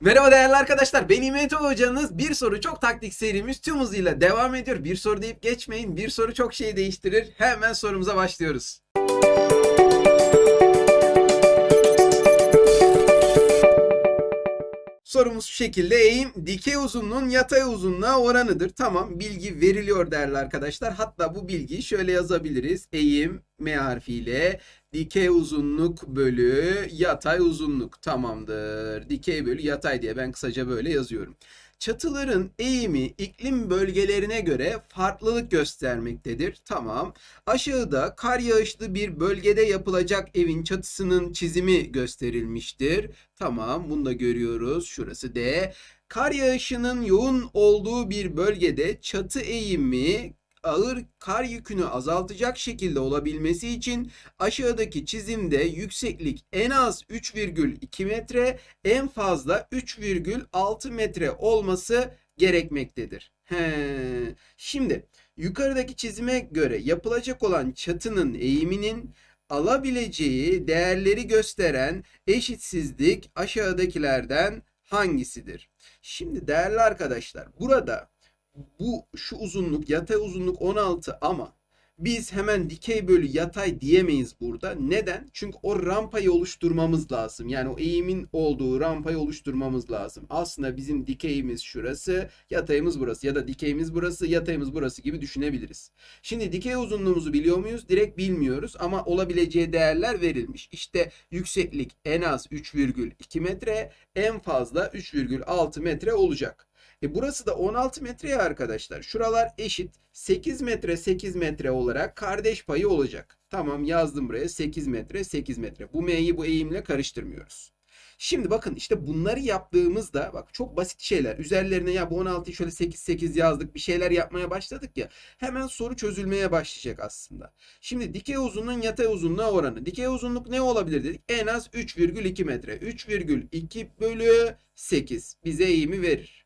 Merhaba değerli arkadaşlar. Ben İmeti Hocanız. Bir soru çok taktik serimiz tüm hızıyla devam ediyor. Bir soru deyip geçmeyin. Bir soru çok şey değiştirir. Hemen sorumuza başlıyoruz. Sorumuz şu şekilde. Eğim dikey uzunluğun yatay uzunluğa oranıdır. Tamam bilgi veriliyor değerli arkadaşlar. Hatta bu bilgiyi şöyle yazabiliriz. Eğim M harfiyle dikey uzunluk bölü yatay uzunluk tamamdır. Dikey bölü yatay diye ben kısaca böyle yazıyorum. Çatıların eğimi iklim bölgelerine göre farklılık göstermektedir. Tamam. Aşağıda kar yağışlı bir bölgede yapılacak evin çatısının çizimi gösterilmiştir. Tamam, bunu da görüyoruz. Şurası D. Kar yağışının yoğun olduğu bir bölgede çatı eğimi ağır kar yükünü azaltacak şekilde olabilmesi için aşağıdaki çizimde yükseklik en az 3,2 metre, en fazla 3,6 metre olması gerekmektedir. He. Şimdi yukarıdaki çizime göre yapılacak olan çatının eğiminin alabileceği değerleri gösteren eşitsizlik aşağıdakilerden hangisidir? Şimdi değerli arkadaşlar burada bu şu uzunluk yatay uzunluk 16 ama biz hemen dikey bölü yatay diyemeyiz burada. Neden? Çünkü o rampayı oluşturmamız lazım. Yani o eğimin olduğu rampayı oluşturmamız lazım. Aslında bizim dikeyimiz şurası, yatayımız burası ya da dikeyimiz burası, yatayımız burası gibi düşünebiliriz. Şimdi dikey uzunluğumuzu biliyor muyuz? Direkt bilmiyoruz ama olabileceği değerler verilmiş. İşte yükseklik en az 3,2 metre, en fazla 3,6 metre olacak. E burası da 16 metre ya arkadaşlar. Şuralar eşit. 8 metre 8 metre olarak kardeş payı olacak. Tamam yazdım buraya 8 metre 8 metre. Bu m'yi bu eğimle karıştırmıyoruz. Şimdi bakın işte bunları yaptığımızda bak çok basit şeyler. Üzerlerine ya bu 16'yı şöyle 8 8 yazdık. Bir şeyler yapmaya başladık ya. Hemen soru çözülmeye başlayacak aslında. Şimdi dikey uzunluğun yatay uzunluğa oranı. Dikey uzunluk ne olabilir dedik? En az 3,2 metre. 3,2 bölü 8 bize eğimi verir.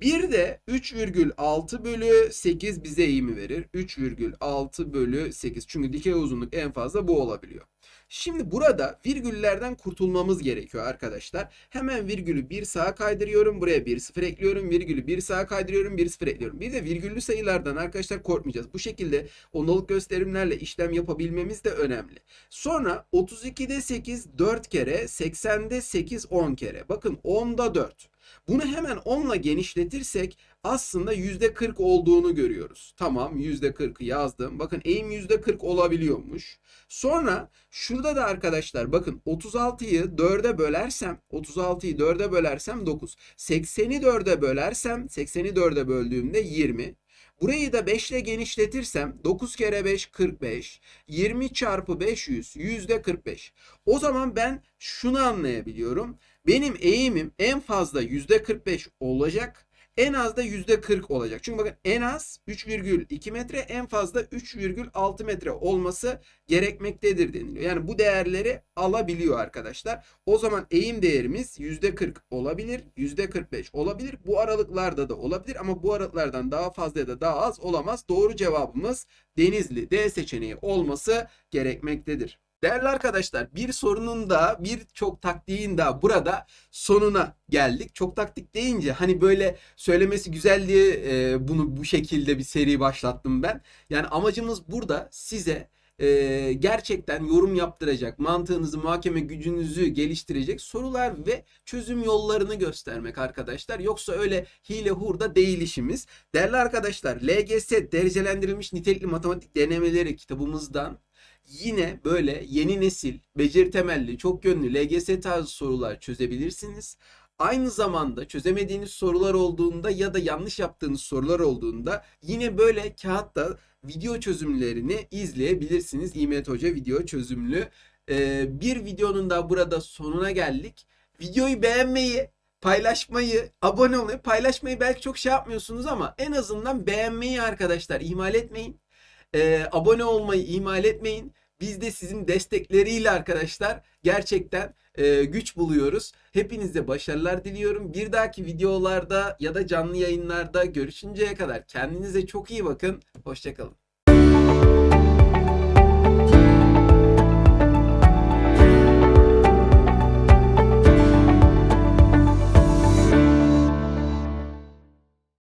Bir de 3,6 bölü 8 bize eğimi verir. 3,6 bölü 8. Çünkü dikey uzunluk en fazla bu olabiliyor. Şimdi burada virgüllerden kurtulmamız gerekiyor arkadaşlar. Hemen virgülü bir sağa kaydırıyorum. Buraya bir sıfır ekliyorum. Virgülü bir sağa kaydırıyorum. Bir sıfır ekliyorum. Bir de virgüllü sayılardan arkadaşlar korkmayacağız. Bu şekilde ondalık gösterimlerle işlem yapabilmemiz de önemli. Sonra 32'de 8 4 kere. 80'de 8 10 kere. Bakın 10'da 4. Bunu hemen 10'la genişletirsek aslında %40 olduğunu görüyoruz. Tamam %40'ı yazdım. Bakın eğim %40 olabiliyormuş. Sonra şurada da arkadaşlar bakın 36'yı 4'e bölersem 36'yı 4'e bölersem 9. 80'i 4'e bölersem 80'i 4'e böldüğümde 20. Burayı da 5 ile genişletirsem 9 kere 5 45. 20 çarpı 500 yüzde 45. O zaman ben şunu anlayabiliyorum. Benim eğimim en fazla yüzde 45 olacak. En az da yüzde 40 olacak. Çünkü bakın en az 3,2 metre en fazla 3,6 metre olması gerekmektedir deniliyor. Yani bu değerleri alabiliyor arkadaşlar. O zaman eğim değerimiz yüzde 40 olabilir. Yüzde 45 olabilir. Bu aralıklarda da olabilir ama bu aralıklardan daha fazla ya da daha az olamaz. Doğru cevabımız Denizli D seçeneği olması gerekmektedir. Değerli arkadaşlar bir sorunun da birçok taktiğin da burada sonuna geldik. Çok taktik deyince hani böyle söylemesi güzel diye e, bunu bu şekilde bir seri başlattım ben. Yani amacımız burada size e, gerçekten yorum yaptıracak, mantığınızı, muhakeme gücünüzü geliştirecek sorular ve çözüm yollarını göstermek arkadaşlar. Yoksa öyle hile hurda değil işimiz. Değerli arkadaşlar LGS derecelendirilmiş nitelikli matematik denemeleri kitabımızdan yine böyle yeni nesil, beceri temelli, çok yönlü LGS tarzı sorular çözebilirsiniz. Aynı zamanda çözemediğiniz sorular olduğunda ya da yanlış yaptığınız sorular olduğunda yine böyle kağıtta video çözümlerini izleyebilirsiniz. İmet Hoca video çözümlü. Ee, bir videonun da burada sonuna geldik. Videoyu beğenmeyi, paylaşmayı, abone olmayı, paylaşmayı belki çok şey yapmıyorsunuz ama en azından beğenmeyi arkadaşlar ihmal etmeyin. Ee, abone olmayı ihmal etmeyin. Biz de sizin destekleriyle arkadaşlar gerçekten e, güç buluyoruz. Hepinize başarılar diliyorum. Bir dahaki videolarda ya da canlı yayınlarda görüşünceye kadar kendinize çok iyi bakın. Hoşçakalın.